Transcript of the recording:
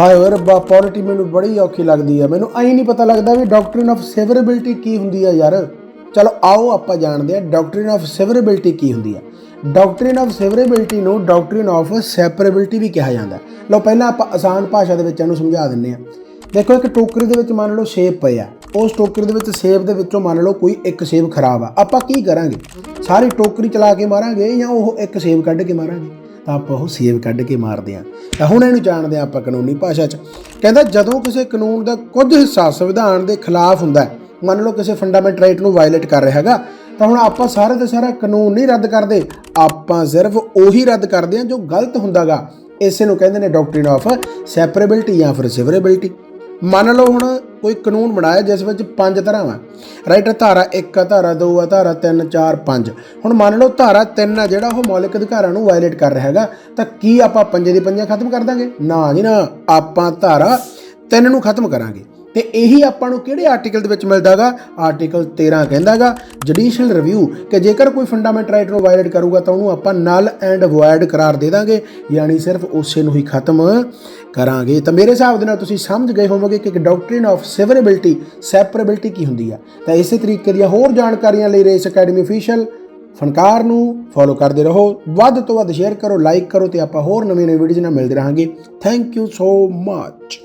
ਹਾਏ ਓਏ ਰੱਬਾ ਪੋਲਿਟੀ ਮੈਨੂੰ ਬੜੀ ਔਖੀ ਲੱਗਦੀ ਆ। ਮੈਨੂੰ ਐਂ ਨਹੀਂ ਪਤਾ ਲੱਗਦਾ ਵੀ ਡਾਕਟਰੀਨ ਆਫ ਸੇਵਰੇਬਿਲਟੀ ਕੀ ਹੁੰਦੀ ਆ ਯਾਰ। ਚਲੋ ਆਓ ਆਪਾਂ ਜਾਣਦੇ ਆ ਡਾਕਟਰੀਨ ਆਫ ਸਿਵਰੇਬਿਲਟੀ ਕੀ ਹੁੰਦੀ ਆ। ਡਾਕਟਰੀਨ ਆਫ ਸੇਵਰੇਬਿਲਟੀ ਨੂੰ ਡਾਕਟਰੀਨ ਆਫ ਸੈਪਰੇਬਿਲਟੀ ਵੀ ਕਿਹਾ ਜਾਂਦਾ। ਲਓ ਪਹਿਲਾਂ ਆਪਾਂ ਆਸਾਨ ਭਾਸ਼ਾ ਦੇ ਵਿੱਚ ਇਹਨੂੰ ਸਮਝਾ ਦਿੰਨੇ ਆ ਦੇਖੋ ਇੱਕ ਟੋਕਰੀ ਦੇ ਵਿੱਚ ਮੰਨ ਲਓ ਸੇਬ ਪਏ ਆ। ਉਸ ਟੋਕਰੀ ਦੇ ਵਿੱਚ ਸੇਬ ਦੇ ਵਿੱਚੋਂ ਮੰਨ ਲਓ ਕੋਈ ਇੱਕ ਸੇਬ ਖਰਾਬ ਆ। ਆਪਾਂ ਕੀ ਕਰਾਂਗੇ? ਸਾਰੀ ਟੋਕਰੀ ਚਲਾ ਕੇ ਮਾਰਾਂਗੇ ਜਾਂ ਉਹ ਇੱਕ ਸੇਬ ਕੱਢ ਕੇ ਮਾਰਾਂਗੇ? ਤਾਂ ਆਪਾਂ ਉਹ ਸੇਵ ਕੱਢ ਕੇ ਮਾਰਦੇ ਆ ਤਾਂ ਹੁਣ ਇਹਨੂੰ ਜਾਣਦੇ ਆ ਆਪਾਂ ਕਾਨੂੰਨੀ ਭਾਸ਼ਾ 'ਚ। ਕਹਿੰਦਾ ਜਦੋਂ ਕਿਸੇ ਕਾਨੂੰਨ ਦਾ ਕੁਝ ਹਿੱਸਾ ਸੰਵਿਧਾਨ ਦੇ ਖਿਲਾਫ ਹੁੰਦਾ ਹੈ, ਮੰਨ ਲਓ ਕਿਸੇ ਫੰਡਾਮੈਂਟ ਰਾਈਟ ਨੂੰ ਵਾਇਲੇਟ ਕਰ ਰਿਹਾ ਹੈਗਾ, ਤਾਂ ਹੁਣ ਆਪਾਂ ਸਾਰੇ ਦਾ ਸਾਰਾ ਕਾਨੂੰਨ ਨਹੀਂ ਰੱਦ ਕਰਦੇ, ਆਪਾਂ ਸਿਰਫ ਉਹੀ ਰੱਦ ਕਰਦੇ ਆ ਜੋ ਗਲਤ ਹੁੰਦਾਗਾ। ਇਸੇ ਨੂੰ ਕਹਿੰਦੇ ਨੇ ਡਾਕਟਰੀਨ ਆਫ ਸੈਪਰੇਬਿਲਟੀ ਜਾਂ ਫਿਰ ਸਿਵਰੇਬਿਲਟੀ ਮੰਨ ਲਓ ਹੁਣ ਕੋਈ ਕਾਨੂੰਨ ਬਣਾਇਆ ਜਿਸ ਵਿੱਚ ਪੰਜ ਧਾਰਾਵਾਂ ਰਾਈਟ ਧਾਰਾ 1 ਆ ਧਾਰਾ 2 ਆ ਧਾਰਾ 3 4 5 ਹੁਣ ਮੰਨ ਲਓ ਧਾਰਾ 3 ਆ ਜਿਹੜਾ ਉਹ ਮੌਲਿਕ ਅਧਿਕਾਰਾਂ ਨੂੰ ਵਾਇਲੇਟ ਕਰ ਰਿਹਾ ਹੈਗਾ, ਤਾਂ ਕੀ ਆਪਾਂ ਪੰਜੇ ਦੀ ਪੰਜਾਂ ਖਤਮ ਕਰ ਦਾਂਗੇ? ਨਾ ਜੀ ਨਾ, ਆਪਾਂ ਧਾਰਾ 3 ਨੂੰ ਖਤਮ ਕਰਾਂਗੇ। ਤੇ ਇਹੀ ਆਪਾਂ ਨੂੰ ਕਿਹੜੇ ਆਰਟੀਕਲ ਦੇ ਵਿੱਚ ਮਿਲਦਾਗਾ? ਆਰਟੀਕਲ 13 ਕਹਿੰਦਾਗਾ ਜੁਡੀਸ਼ੀਅਲ ਰਿਵਿਊ ਕਿ ਜੇਕਰ ਕੋਈ ਫੰਡਾਮੈਂਟਲ ਰਾਈਟ ਨੂੰ ਵਾਇਲੇਟ ਕਰੂਗਾ ਤਾਂ ਉਹਨੂੰ ਆਪਾਂ ਨਲ ਐਂਡ ਵੋਇਡ ਕਰਾਰ ਦੇ ਦਾਂਗੇ, ਯਾਨੀ ਸਿਰਫ ਉਸੇ ਨੂੰ ਹੀ ਖਤਮ ਕਰਾਂਗੇ। ਤਾਂ ਮੇਰੇ ਹਿਸਾਬ ਦੇ ਨਾਲ ਤੁਸੀਂ ਸਮਝ ਗਏ ਹੋਵੋਗੇ ਕਿ ਡਾਕਟਰੀਨ ਆਫ ਸਿਵਰੇਬਿਲਟੀ ਸੈਪਰੇਬਿਲਟੀ ਕੀ ਹੁੰਦੀ ਆ। ਤਾਂ ਇਸੇ ਤਰੀਕੇ ਦੀਆਂ ਹੋਰ ਜਾਣਕਾਰੀਆਂ ਲਈ ਰੇਸ ਅਕੈਡਮੀ ਅਫੀਸ਼ੀਅਲ ਫਨਕਾਰ ਨੂੰ ਫੋਲੋ ਕਰਦੇ ਰਹੋ। ਵੱਧ ਤੋਂ ਵੱਧ ਸ਼ੇਅਰ ਕਰੋ ਲਾਈਕ ਕਰੋ ਤੇ ਆਪਾਂ ਹੋਰ ਨਵੀਂ ਨਵੀਂ ਵੀਡੀਓਜ਼ ਨਾਲ ਮਿਲਦੇ ਰਹਾਂਗੇ। Thank you so much